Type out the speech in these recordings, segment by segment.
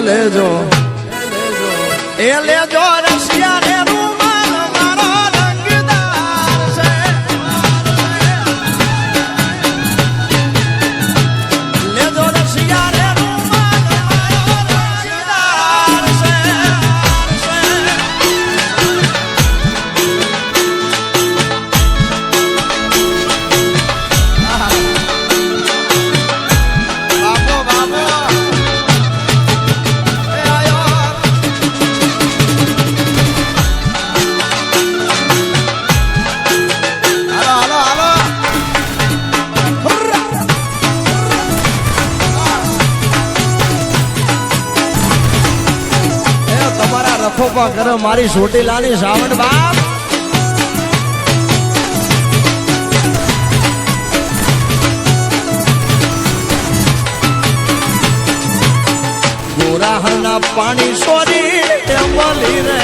લેજો. એ લેજો. કૃપા કરો મારી સોટીલાની સાવણ બાપ. ગોરાહના પાણી સોરી ટેમ્પલી રે.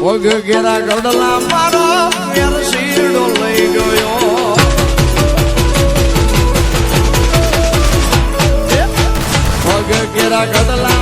ઓગ ઘેરા ગડલા મારો લઈ ગયો. ઓગ ઘેરા ગડલા